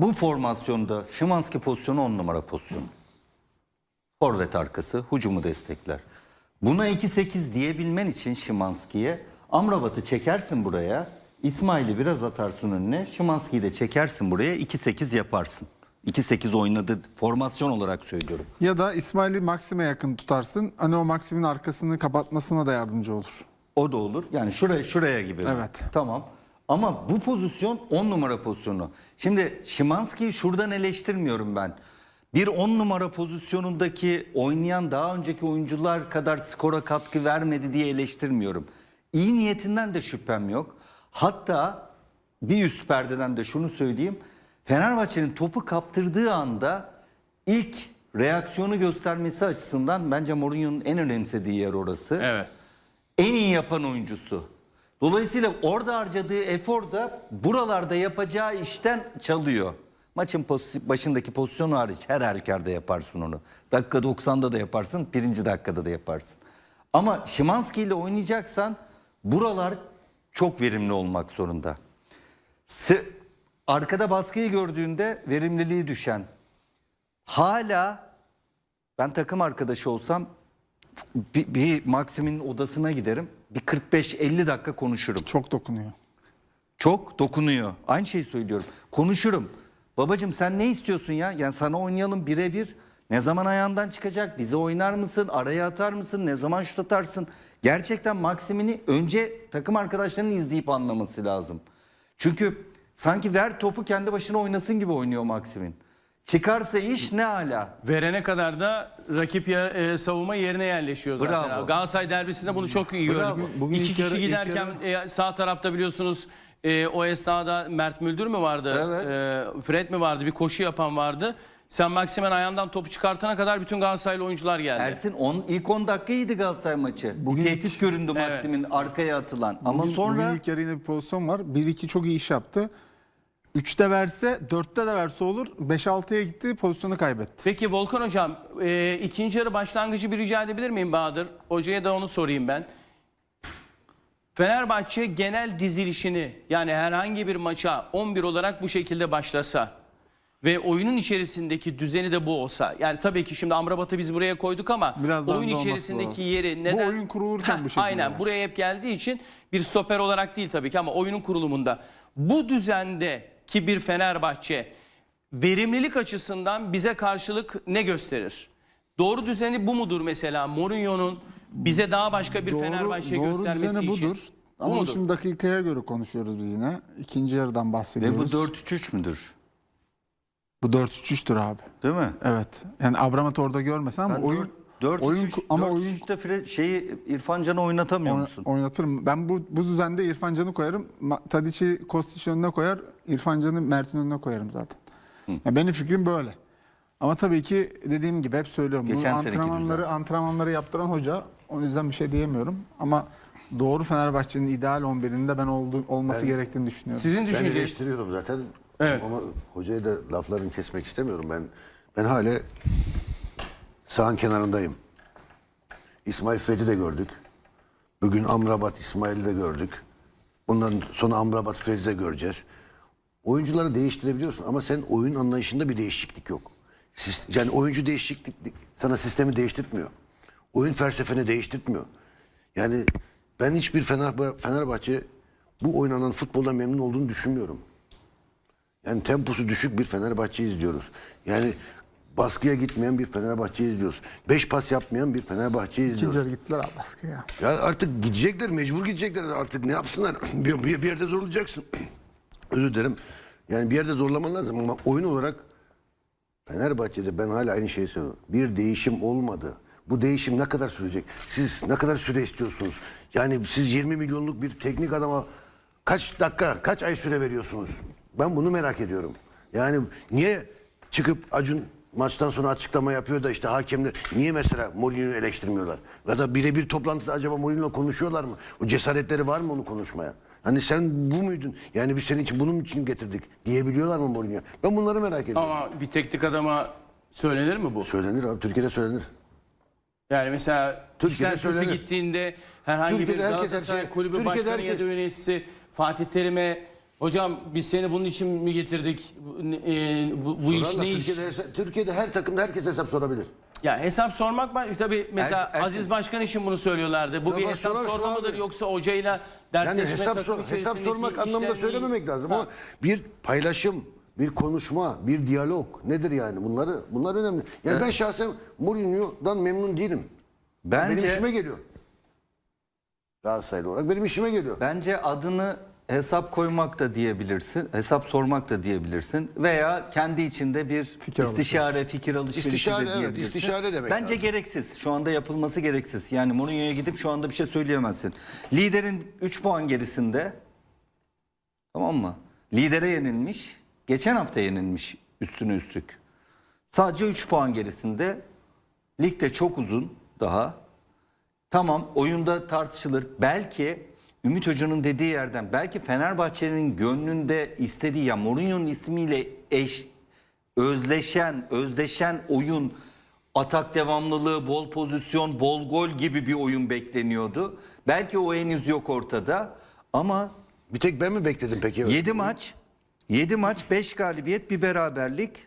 bu formasyonda Şimanski pozisyonu 10 numara pozisyonu. Forvet arkası hücumu destekler. Buna 2-8 diyebilmen için Şimanski'ye Amrabat'ı çekersin buraya. İsmail'i biraz atarsın önüne. Şimanski'yi de çekersin buraya 2-8 yaparsın. 2-8 oynadı formasyon olarak söylüyorum. Ya da İsmail'i Maksim'e yakın tutarsın. Hani o Maksim'in arkasını kapatmasına da yardımcı olur. O da olur. Yani şuraya şuraya gibi. Evet. Tamam. Ama bu pozisyon 10 numara pozisyonu. Şimdi Şimanski'yi şuradan eleştirmiyorum ben. Bir 10 numara pozisyonundaki oynayan daha önceki oyuncular kadar skora katkı vermedi diye eleştirmiyorum. İyi niyetinden de şüphem yok. Hatta bir üst perdeden de şunu söyleyeyim. Fenerbahçe'nin topu kaptırdığı anda ilk reaksiyonu göstermesi açısından bence Mourinho'nun en önemsediği yer orası Evet. en iyi yapan oyuncusu. Dolayısıyla orada harcadığı efor da buralarda yapacağı işten çalıyor. Maçın başındaki pozisyonu hariç her halükarda yaparsın onu. Dakika 90'da da yaparsın, birinci dakikada da yaparsın. Ama Şimanski ile oynayacaksan buralar çok verimli olmak zorunda. Arkada baskıyı gördüğünde verimliliği düşen. Hala ben takım arkadaşı olsam bir, bir Maxim'in odasına giderim. Bir 45-50 dakika konuşurum. Çok dokunuyor. Çok dokunuyor. Aynı şeyi söylüyorum. Konuşurum. Babacım sen ne istiyorsun ya? Yani sana oynayalım birebir. Ne zaman ayağından çıkacak? Bize oynar mısın? Araya atar mısın? Ne zaman şut atarsın? Gerçekten Maxim'ini önce takım arkadaşlarının izleyip anlaması lazım. Çünkü sanki ver topu kendi başına oynasın gibi oynuyor Maxim'in. Çıkarsa iş ne ala. Verene kadar da rakip ya- e, savunma yerine yerleşiyor zaten. Bravo. Galatasaray derbisinde bunu çok iyi Bravo. gördük. Bugün İki ilk kişi yarı- ilk giderken e, sağ tarafta biliyorsunuz e, o esnada Mert Müldür mü vardı? Evet. E, Fred mi vardı? Bir koşu yapan vardı. Sen Maksimen ayağından topu çıkartana kadar bütün Galatasaraylı oyuncular geldi. Ersin on, ilk 10 dakika iyiydi Galatasaray maçı. Bugün bir tehdit göründü Evet. Maxim'in arkaya atılan. Ama Bugün- sonra bugün ilk yarı yine bir pozisyon var. 1-2 çok iyi iş yaptı. 3'te verse 4'te de verse olur. 5-6'ya gitti pozisyonu kaybetti. Peki Volkan Hocam e, ikinci yarı başlangıcı bir rica edebilir miyim Bahadır? Hocaya da onu sorayım ben. Fenerbahçe genel dizilişini yani herhangi bir maça 11 olarak bu şekilde başlasa ve oyunun içerisindeki düzeni de bu olsa. Yani tabii ki şimdi Amrabat'ı biz buraya koyduk ama Biraz oyun içerisindeki yeri Bu neden? oyun kurulurken Heh, bu şekilde Aynen yani. buraya hep geldiği için bir stoper olarak değil tabii ki ama oyunun kurulumunda. Bu düzendeki bir Fenerbahçe verimlilik açısından bize karşılık ne gösterir? Doğru düzeni bu mudur mesela Mourinho'nun bize daha başka bir Fenerbahçe doğru göstermesi düzeni için? budur. Bu Ama mudur? şimdi dakikaya göre konuşuyoruz biz yine. İkinci yarıdan ve bahsediyoruz. bu 4-3-3 müdür? Bu 4-3-3'tür abi. Değil mi? Evet. Yani Abramat orada görmesen ama oyun 4 oyun ama oyun 3'te Fred şeyi İrfan Can'ı oynatamıyor Oyna- musun? Oynatırım. Ben bu bu düzende İrfan Can'ı koyarım. Tadic'i Kostić önüne koyar. İrfan Can'ı Mert'in önüne koyarım zaten. Ya benim fikrim böyle. Ama tabii ki dediğim gibi hep söylüyorum. Geçen seneki antrenmanları düzen. antrenmanları yaptıran hoca. O yüzden bir şey diyemiyorum. Ama doğru Fenerbahçe'nin ideal 11'inde ben oldu, olması gerektiğini düşünüyorum. Sizin Ben düşünceniz eleştiriyorum zaten. Evet. Ama hocaya da laflarını kesmek istemiyorum. Ben ben hala sağın kenarındayım. İsmail Fred'i de gördük. Bugün Amrabat İsmail'i de gördük. Bundan sonra Amrabat Fred'i de göreceğiz. Oyuncuları değiştirebiliyorsun ama sen oyun anlayışında bir değişiklik yok. Yani oyuncu değişiklik sana sistemi değiştirtmiyor. Oyun felsefeni değiştirtmiyor. Yani ben hiçbir Fener- Fenerbahçe bu oynanan futboldan memnun olduğunu düşünmüyorum. Yani temposu düşük bir Fenerbahçe izliyoruz. Yani baskıya gitmeyen bir Fenerbahçe izliyoruz. Beş pas yapmayan bir Fenerbahçe izliyoruz. İkinci yarı gittiler abi baskıya. Ya artık gidecekler, mecbur gidecekler. Artık ne yapsınlar? bir, bir, bir yerde zorlayacaksın. Özür dilerim. Yani bir yerde zorlaman lazım ama oyun olarak Fenerbahçe'de ben hala aynı şeyi söylüyorum. Bir değişim olmadı. Bu değişim ne kadar sürecek? Siz ne kadar süre istiyorsunuz? Yani siz 20 milyonluk bir teknik adama kaç dakika, kaç ay süre veriyorsunuz? Ben bunu merak ediyorum. Yani niye çıkıp Acun maçtan sonra açıklama yapıyor da işte hakemler niye mesela Mourinho'yu eleştirmiyorlar? Ya da birebir toplantıda acaba Mourinho'yla konuşuyorlar mı? O cesaretleri var mı onu konuşmaya? Hani sen bu muydun? Yani biz senin için bunun için getirdik diyebiliyorlar mı Mourinho? Ben bunları merak ediyorum. ama bir teknik adama söylenir mi bu? Söylenir abi. Türkiye'de söylenir. Yani mesela Türkiye'de kötü söylenir. gittiğinde herhangi Türkiye'de bir herkes her Galatasaray şey- kulübü Türkiye'de başkanı ya herkes- da yöneticisi Fatih Terim'e Hocam biz seni bunun için mi getirdik? Bu, e, bu, bu iş Sorarlar. ne iş? Türkiye'de, hesa- Türkiye'de her takımda herkes hesap sorabilir. Ya hesap sormak var. Tabii mesela Ersin- Aziz Başkan için bunu söylüyorlardı. Bu bir hesap sorarsın sorma mıdır abi. yoksa hocayla Yani dertleşme hesap, takım sor, hesap içerisindeki sormak anlamında işler söylememek değil. lazım Ha. ama bir paylaşım, bir konuşma, bir diyalog nedir yani? Bunları bunlar önemli. Yani ben şahsen Mourinho'dan memnun değilim. Bence Benim işime geliyor. Galatasaraylı olarak benim işime geliyor. Bence adını hesap koymak da diyebilirsin, hesap sormak da diyebilirsin veya kendi içinde bir Fikir istişare, fikir alışverişi İstişare, de evet, diyebilirsin. istişare demek Bence lazım. gereksiz. Şu anda yapılması gereksiz. Yani Mourinho'ya gidip şu anda bir şey söyleyemezsin. Liderin 3 puan gerisinde tamam mı? Lidere yenilmiş. Geçen hafta yenilmiş üstüne üstlük. Sadece 3 puan gerisinde. Ligde çok uzun daha. Tamam oyunda tartışılır. Belki Ümit Hoca'nın dediği yerden belki Fenerbahçe'nin gönlünde istediği ya Mourinho'nun ismiyle eş özleşen özdeşen oyun atak devamlılığı, bol pozisyon, bol gol gibi bir oyun bekleniyordu. Belki o henüz yok ortada ama Bir tek ben mi bekledim peki? 7 maç 7 maç 5 galibiyet bir beraberlik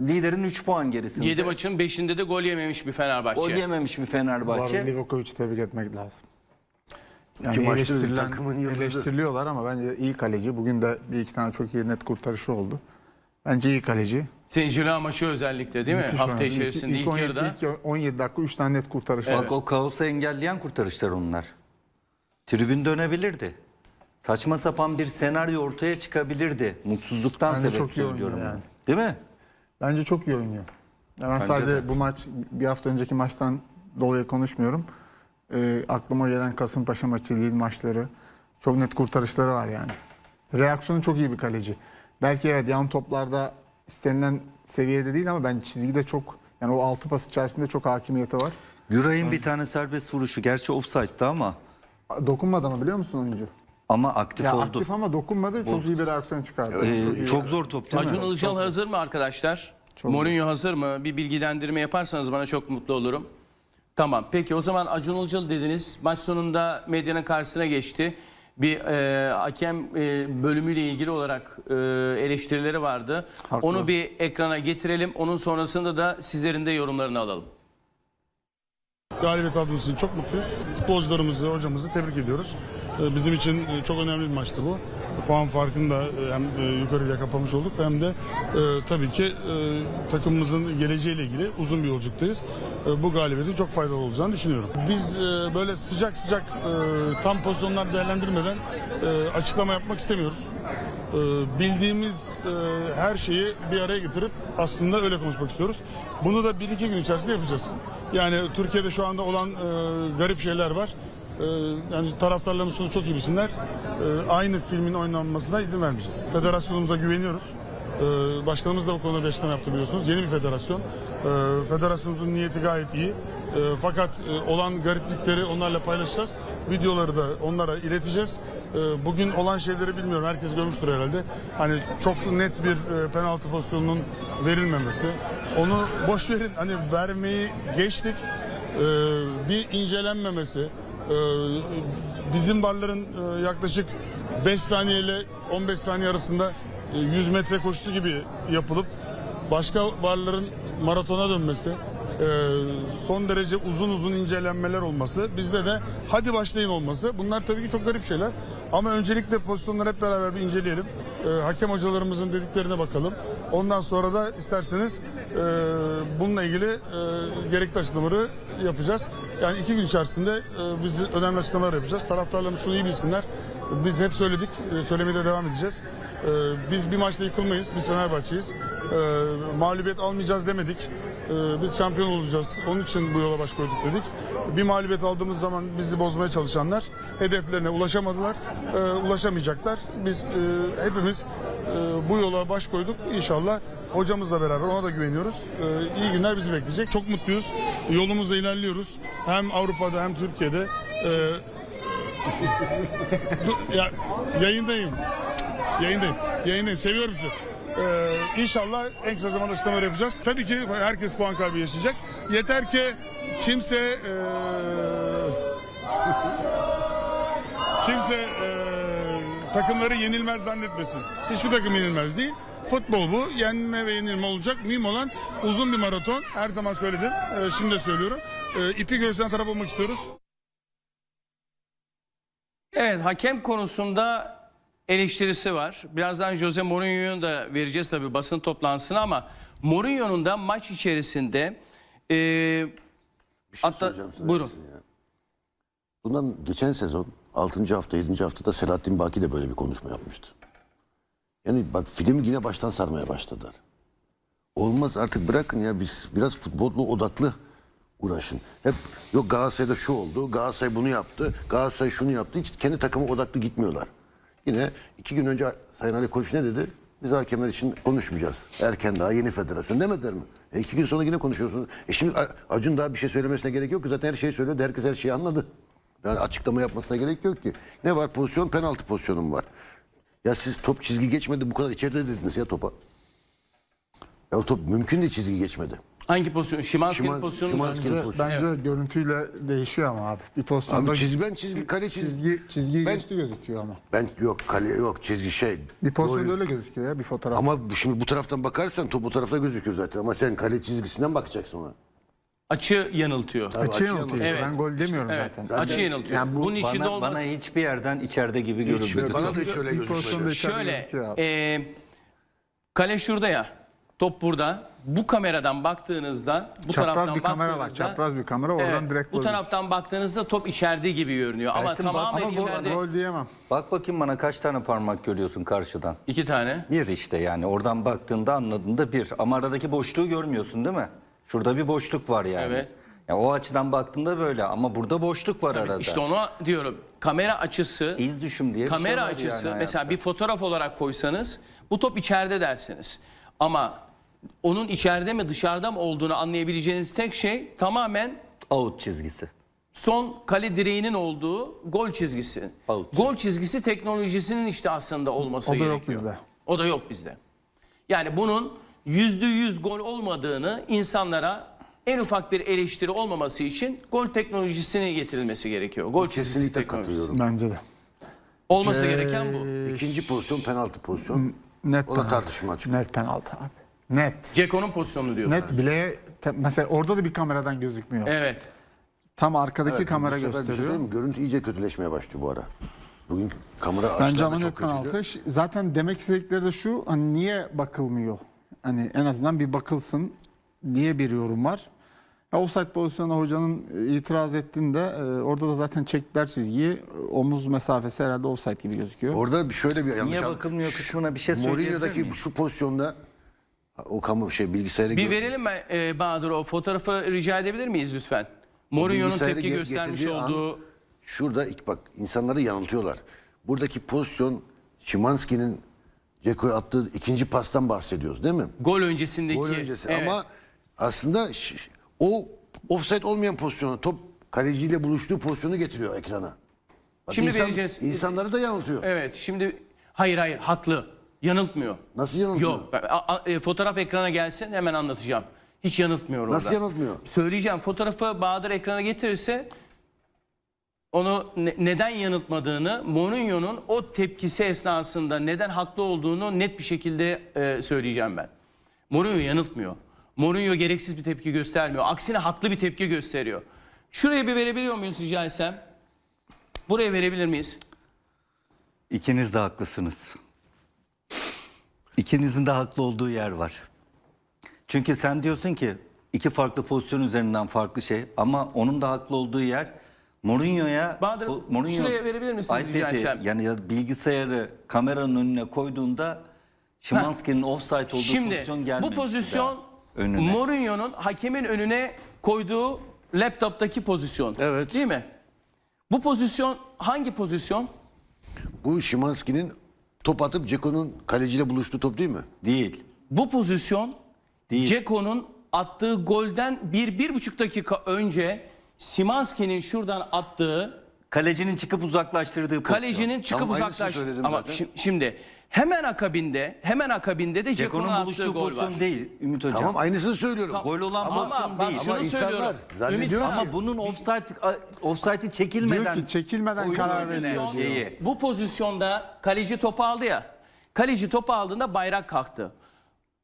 liderin 3 puan gerisinde. 7 maçın 5'inde de gol yememiş bir Fenerbahçe. Gol yememiş bir Fenerbahçe. Livakovic'i tebrik etmek lazım. Yani İki maçtır eleştirilen- takımın yıldızı. eleştiriliyorlar ama bence iyi kaleci. Bugün de bir iki tane çok iyi net kurtarışı oldu. Bence iyi kaleci. Sencila maçı özellikle değil mi? Müthiş Hafta oynadı. içerisinde ilk, 17, yarıda. ilk 17 dakika 3 tane net kurtarışı var. Bak o kaosu engelleyen kurtarışlar onlar. Tribün dönebilirdi. Saçma sapan bir senaryo ortaya çıkabilirdi. Mutsuzluktan Bence sebep çok iyi oynuyor söylüyorum. yani. Değil mi? Bence çok iyi oynuyor. Ya ben Bence sadece de. bu maç bir hafta önceki maçtan dolayı konuşmuyorum. Ee, aklıma gelen Kasımpaşa maçı, Lille maçları çok net kurtarışları var yani. Reaksiyonu çok iyi bir kaleci. Belki evet yan toplarda istenilen seviyede değil ama ben çizgide çok yani o altı pas içerisinde çok hakimiyeti var. Güray'ın bir tane serbest vuruşu. Gerçi offside'dı ama Dokunmadı ama biliyor musun oyuncu? ama aktif Ya oldu. aktif ama dokunmadı. Çok iyi bir reaksiyon çıkardı. Ee, çok çok zor top değil Acun mi? Ilıcalı hazır mı arkadaşlar? Mourinho hazır mı? Bir bilgilendirme yaparsanız bana çok mutlu olurum. Tamam. Peki o zaman Acun Ilıcalı dediniz. Maç sonunda medyanın karşısına geçti. Bir e, hakem e, bölümüyle ilgili olarak e, eleştirileri vardı. Haklı. Onu bir ekrana getirelim. Onun sonrasında da sizlerin de yorumlarını alalım. Galibiyet aldığımız için çok mutluyuz. Futbolcularımızı, hocamızı tebrik ediyoruz. Ee, Bizim için e, çok önemli bir maçtı bu. Puan farkını da e, hem e, yukarıya kapamış olduk hem de e, tabii ki e, takımımızın geleceğiyle ilgili uzun bir yolculuktayız. E, Bu galibiyetin çok faydalı olacağını düşünüyorum. Biz e, böyle sıcak sıcak e, tam pozisyonlar değerlendirmeden e, açıklama yapmak istemiyoruz. E, Bildiğimiz e, her şeyi bir araya getirip aslında öyle konuşmak istiyoruz. Bunu da bir iki gün içerisinde yapacağız. Yani Türkiye'de şu anda olan e, garip şeyler var. E, yani taraftarlarımız şunu çok iyi bilsinler. E, aynı filmin oynanmasına izin vermeyeceğiz. Federasyonumuza güveniyoruz. E, başkanımız da bu konuda bir açıklama yaptı biliyorsunuz. Yeni bir federasyon. E, federasyonumuzun niyeti gayet iyi. Fakat e, olan gariplikleri onlarla paylaşacağız. Videoları da onlara ileteceğiz. Bugün olan şeyleri bilmiyorum. Herkes görmüştür herhalde. Hani çok net bir e, penaltı pozisyonunun verilmemesi. Onu boş verin. Hani vermeyi geçtik. Bir incelenmemesi. E, bizim barların e, yaklaşık 5 saniye ile 15 saniye arasında e, 100 metre koşusu gibi yapılıp başka barların maratona dönmesi, e, son derece uzun uzun incelenmeler olması, bizde de hadi başlayın olması. Bunlar tabii ki çok garip şeyler. Ama öncelikle pozisyonları hep beraber bir inceleyelim. E, hakem hocalarımızın dediklerine bakalım. Ondan sonra da isterseniz e, bununla ilgili e, gerekli açıklamaları yapacağız. Yani iki gün içerisinde e, biz önemli açıklamalar yapacağız. Taraftarlarımız şunu iyi bilsinler. Biz hep söyledik, söylemeye de devam edeceğiz. Biz bir maçta yıkılmayız, biz Fenerbahçe'yiz. Mağlubiyet almayacağız demedik. E, Biz şampiyon olacağız, onun için bu yola baş koyduk dedik. Bir mağlubiyet aldığımız zaman bizi bozmaya çalışanlar hedeflerine ulaşamadılar, e, ulaşamayacaklar. Biz e, hepimiz e, bu yola baş koyduk. İnşallah hocamızla beraber ona da güveniyoruz. E, İyi günler bizi bekleyecek. Çok mutluyuz. Yolumuzda ilerliyoruz. Hem Avrupa'da hem Türkiye'de. E, ya, yayındayım. Yayındayım. Yayındayım. Seviyorum sizi. Ee, inşallah en kısa zamanda açıklamalar yapacağız. Tabii ki herkes puan kaybı yaşayacak. Yeter ki kimse ee, kimse ee, takımları yenilmez zannetmesin. Hiçbir takım yenilmez değil. Futbol bu. Yenme ve yenilme olacak. Mühim olan uzun bir maraton. Her zaman söyledim. Ee, şimdi de söylüyorum. Ee, ipi gösteren taraf olmak istiyoruz. Evet hakem konusunda eleştirisi var. Birazdan Jose Mourinho'yu da vereceğiz tabii basın toplantısına ama Mourinho'nun da maç içerisinde e, Bir şey Hatta- soracağım sana buyurun. Ersin ya. Bundan geçen sezon 6. hafta 7. haftada Selahattin Baki de böyle bir konuşma yapmıştı. Yani bak film yine baştan sarmaya başladılar. Olmaz artık bırakın ya biz biraz futbolla odaklı uğraşın. Hep yok Galatasaray'da şu oldu, Galatasaray bunu yaptı, Galatasaray şunu yaptı. Hiç kendi takımı odaklı gitmiyorlar. Yine iki gün önce Sayın Ali Koç ne dedi? Biz hakemler için konuşmayacağız. Erken daha yeni federasyon demediler mi? E iki gün sonra yine konuşuyorsunuz. E şimdi Acun daha bir şey söylemesine gerek yok ki. Zaten her şeyi söylüyordu. Herkes her şeyi anladı. Yani açıklama yapmasına gerek yok ki. Ne var? Pozisyon penaltı pozisyonum var. Ya siz top çizgi geçmedi bu kadar içeride dediniz ya topa. Ya o top mümkün de çizgi geçmedi. Hangi pozisyon? Şimanski'nin Şiman- pozisyonu. Şimanski- Bence, pozisyon. bence görüntüyle değişiyor ama abi. Bir pozisyonda Abi çizgi ben çizgi kale çizgi. çizgi, çizgiyi Ben- geçti gözüküyor ama. Ben yok kale yok çizgi şey. Bir pozisyonda öyle gözüküyor ya bir fotoğraf. Ama bu- şimdi bu taraftan bakarsan top bu tarafta gözüküyor zaten. Ama sen kale çizgisinden bakacaksın ona. Açı yanıltıyor. Tabii, Açı açı yanıltıyor. Evet. Ben gol demiyorum Evet. zaten. Açı yanıltıyor. Yani bu Bunun içinde Bana, olmaz. bana hiçbir yerden içeride gibi görünmedi. Bana da hiç öyle bir gözükmedi. pozisyonda içeride Şöyle gözüküyor abi. e, kale şurada ya. Top burada. Bu kameradan baktığınızda bu Çapraz taraftan bir kamera var. baktığınızda- Çapraz bir kamera oradan Evet, direkt bu gol. taraftan baktığınızda top içeride gibi görünüyor ama Ersin, bak- tamamen Ama gol, içeride. gol diyemem. Bak bakayım bana kaç tane parmak görüyorsun karşıdan? İki tane. Bir işte yani oradan baktığında anladığında bir. Ama aradaki boşluğu görmüyorsun değil mi? Şurada bir boşluk var yani. Evet. Ya o açıdan baktığında böyle ama burada boşluk var arada. İşte onu diyorum. Kamera açısı, İz düşüm diye bir kamera şey açısı yani mesela hayatta. bir fotoğraf olarak koysanız bu top içeride dersiniz. Ama onun içeride mi dışarıda mı olduğunu anlayabileceğiniz tek şey tamamen out çizgisi. son kale direğinin olduğu gol çizgisi. Out Gol çizgisi teknolojisinin işte aslında olması O da yok gerekiyor. bizde. O da yok bizde. Yani bunun yüzde yüz gol olmadığını insanlara en ufak bir eleştiri olmaması için gol teknolojisine getirilmesi gerekiyor. Gol çizgisi Kesinlikle teknolojisi. katılıyorum. Bence de. Olması gereken bu. İkinci pozisyon penaltı pozisyon. Net O da penaltı. tartışma açık. Net penaltı abi. Net. Ceko'nun pozisyonu diyorsun. Net bileğe te- mesela orada da bir kameradan gözükmüyor. Evet. Tam arkadaki Evet, kamera bu sefer bir şey gösteriyor. söyleyeyim mi? Görüntü iyice kötüleşmeye başlıyor bu ara. Bugün kamera Bence açılar ama da net çok kötüydü. penaltı. Ş- Zaten demek istedikleri de şu hani niye bakılmıyor? Hani en azından bir bakılsın diye bir yorum var. Ya offside pozisyonuna hocanın e, itiraz ettiğinde e, orada da zaten çektiler çizgiyi. E, Omuz mesafesi herhalde offside gibi gözüküyor. Orada bir şöyle bir yanlış Niye bakılmıyor kısmına bir şey söyleyebilir Mourinho'daki miyim? şu pozisyonda o kamu şey bilgisayarı Bir verelim mi e, Bahadır o fotoğrafı rica edebilir miyiz lütfen? Mourinho'nun bilgisayarı tepki ge- göstermiş getirdiği an- olduğu Şurada ilk bak insanları yanıltıyorlar. Buradaki pozisyon Şimanski'nin Ceko'ya attığı ikinci pastan bahsediyoruz değil mi? gol öncesindeki. Gol öncesi Evet. ama aslında ş- o offside olmayan pozisyonu top kaleciyle buluştuğu pozisyonu getiriyor ekrana. Bak Şimdi vereceğiz. İnsanları da yanıltıyor. Evet şimdi hayır hayır haklı. Yanıltmıyor. Nasıl yanıltmıyor? Yok. ben- a- a- e, fotoğraf ekrana gelsin hemen anlatacağım. Hiç yanıltmıyor orada. Nasıl yanıltmıyor? Söyleyeceğim. Fotoğrafı Bahadır ekrana getirirse onu ne- neden yanıltmadığını, Mourinho'nun o tepkisi esnasında neden haklı olduğunu net bir şekilde e, söyleyeceğim ben. Mourinho yanıltmıyor. Mourinho gereksiz bir tepki göstermiyor. Aksine haklı bir tepki gösteriyor. Şuraya bir verebiliyor muyuz rica etsem? Buraya verebilir miyiz? İkiniz de haklısınız. İkinizin de haklı olduğu yer var. Çünkü sen diyorsun ki iki farklı pozisyon üzerinden farklı şey ama onun da haklı olduğu yer Mourinho'ya Bahadır, po- şuraya verebilir misiniz rica iPad'i, etsem? yani ya bilgisayarı kameranın önüne koyduğunda Şimanski'nin offside olduğu Şimdi pozisyon bu gelmemişti pozisyon daha önüne. Mourinho'nun hakemin önüne koyduğu laptoptaki pozisyon. Evet. Değil mi? Bu pozisyon hangi pozisyon? Bu Şimanski'nin top atıp Ceko'nun kaleciyle buluştuğu top değil mi? Değil. Bu pozisyon Değil. Ceko'nun attığı golden bir, bir buçuk dakika önce Simanski'nin şuradan attığı Kalecinin çıkıp uzaklaştırdığı pozisyon. Kalecinin çıkıp Tamam, aynısını uzaklaş. söyledim Ama zaten. şi- şimdi hemen akabinde hemen akabinde de Ceko'nun Ceko'nun attığı buluştuğu gol var. pozisyon değil Ümit Hocam. Tamam aynısını söylüyorum. Gol olan Ama pozisyon bak değil. şunu Ama insanlar söylüyorum. zannediyor Ümit, ki- Ama bunun offside offside'i çekilmeden Diyor ki çekilmeden oyun karar diyor. şeyi. bu pozisyonda kaleci topu aldı ya. Kaleci topu aldığında bayrak kalktı.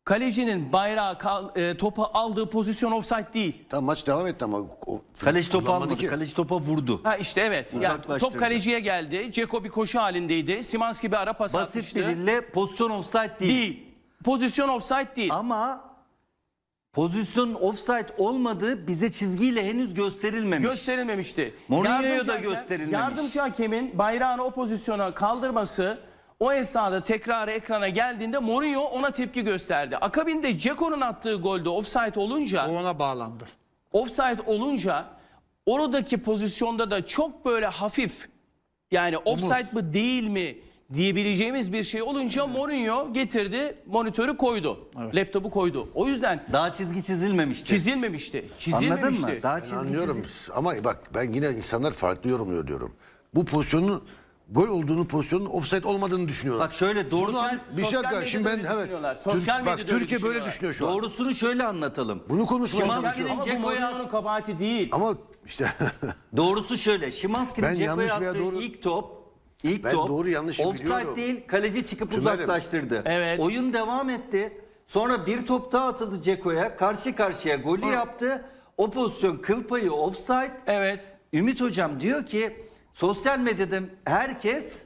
Kalecinin bayrağı kal- e, topu aldığı pozisyon offside değil. Tamam maç devam etti ama o Kaleci topu kullanmadı almadı. ki. Kaleci topa vurdu. Ha işte evet. Yani Uzaklaştırdı. top kaleciye geldi. Ceko bir koşu halindeydi. Simanski bir ara pas Basit atmıştı. bir dille pozisyon offside değil. Değil. Pozisyon offside değil. Ama pozisyon offside olmadığı bize çizgiyle henüz gösterilmemiş. Gösterilmemişti. Mourinho'ya da hakem- gösterilmemiş. Yardımcı hakemin bayrağını o pozisyona kaldırması o esnada tekrar ekrana geldiğinde Mourinho ona tepki gösterdi. Akabinde Ceko'nun attığı golde offside olunca O ona bağlandı. offside olunca oradaki pozisyonda da çok böyle hafif yani offside mı değil mi diyebileceğimiz bir şey olunca Mourinho getirdi monitörü koydu. Laptopu koydu. O yüzden Daha çizgi çizilmemişti. çizilmemişti. Çizilmemişti. Anladın mı? Daha Ben çizgi anlıyorum çizil- ama bak ben yine insanlar farklı yorumluyor diyorum. Bu pozisyonun gol olduğunu pozisyonun offside olmadığını düşünüyorlar. Bak şöyle doğru Sonra Sosyal- bir şey sosyal dakika medyada şimdi ben öyle evet. düşünüyorlar. Türk- Sosyal bak medyada öyle Türkiye böyle düşünüyorlar. düşünüyor şu an. Doğrusunu şöyle anlatalım. Bunu konuşmaya Şimanski'nin. Ama bu Ceko'ya Mourinho'nun kabahati değil. Ama işte doğrusu şöyle. Şimanski'nin Ben Ceko'ya yanlış veya attığı doğru- ilk top ilk Ben top doğru yanlışı offside biliyorum. değil kaleci çıkıp Tümer'im. uzaklaştırdı. Evet. Oyun devam etti. Sonra bir top daha atıldı Ceko'ya. Karşı karşıya golü yaptı. O pozisyon kıl payı offside. Evet. Ümit hocam diyor ki sosyal medyada herkes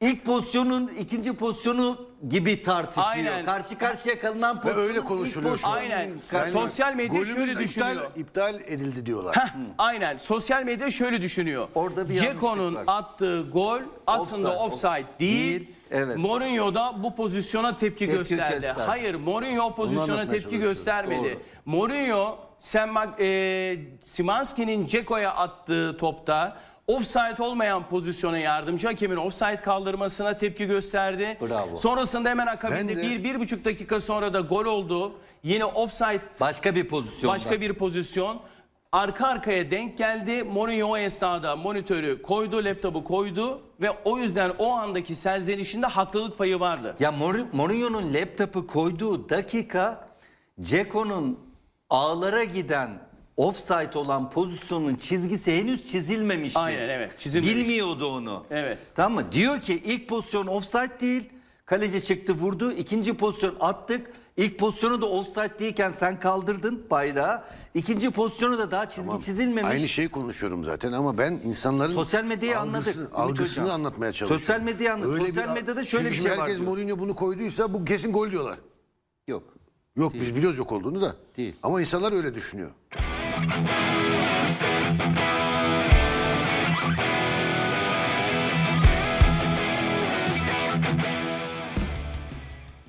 ilk pozisyonun ikinci pozisyonu gibi tartışıyor. Aynen. Karşı karşıya kalınan ve pozisyon öyle konuşuluyor şu an. Aynen. Yani Sosyal medya Golümüz şöyle iptal, düşünüyor. iptal edildi diyorlar. Heh, aynen. Sosyal medya şöyle düşünüyor. Orada bir Ceko'nun yanlışlık var. attığı gol aslında Offside, offside, değil. değil, evet. Mourinho da bu pozisyona tepki, Tepki gösterdi. gösterdi. Hayır, Mourinho o pozisyona anlatmaya tepki göstermedi. Doğru. Mourinho sen e, Simanski'nin Ceko'ya attığı topta offside olmayan pozisyona yardımcı hakemin offside kaldırmasına tepki gösterdi. Bravo. Sonrasında hemen akabinde Ben de- bir, bir buçuk dakika sonra da gol oldu. Yine offside Başka bir pozisyonda. Başka bir pozisyon. Arka arkaya denk geldi. Mourinho o esnada monitörü koydu, laptopu koydu ve o yüzden o andaki serzenişinde haklılık payı vardı. Ya Mor- Mourinho'nun laptopu koyduğu dakika Ceko'nun ağlara giden offside olan pozisyonun çizgisi henüz çizilmemişti. Aynen, evet, çizilmemiş. Bilmiyordu onu. Evet. Tamam mı? Diyor ki ilk pozisyon offside değil. Kaleci çıktı vurdu. İkinci pozisyon attık. İlk pozisyonu da offside değilken sen kaldırdın bayrağı. İkinci pozisyonu da daha çizgi çizilmemiş. Aynı şeyi konuşuyorum zaten ama ben insanların Sosyal medyayı algısı- anladık, Ümit algısını Hocam. anlatmaya çalışıyorum. Sosyal medyayı anladık. Öyle Sosyal medyada şöyle Çünkü bir şey var herkes diyorsun. Mourinho bunu koyduysa bu kesin gol diyorlar. Yok. Yok biz biliyoruz yok olduğunu da. Değil. Ama insanlar öyle düşünüyor. よろしく。